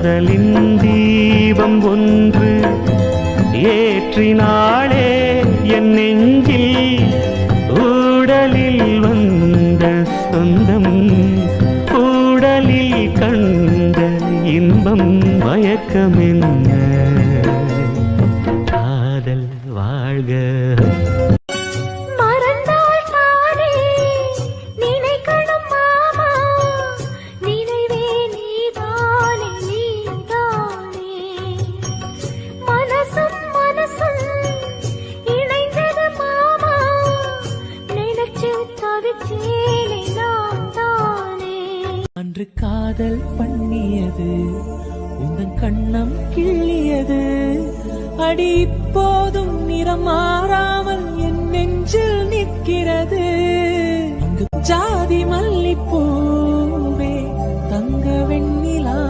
காதலின் தீபம் ஒன்று ஏற்றினாளே என் நெஞ்சில். ஊடலில் வந்த சொந்தம் ஊடலில் கண்ட இன்பம் மயக்கமென்ன? காதல் வாழ்க. அன்று காதல் பண்ணியது உந்தன் கண்ணம் கிள்ளியது. அடி இப்போதும் நிறம் மாறாமல் என் நெஞ்சில் நிற்கிறது.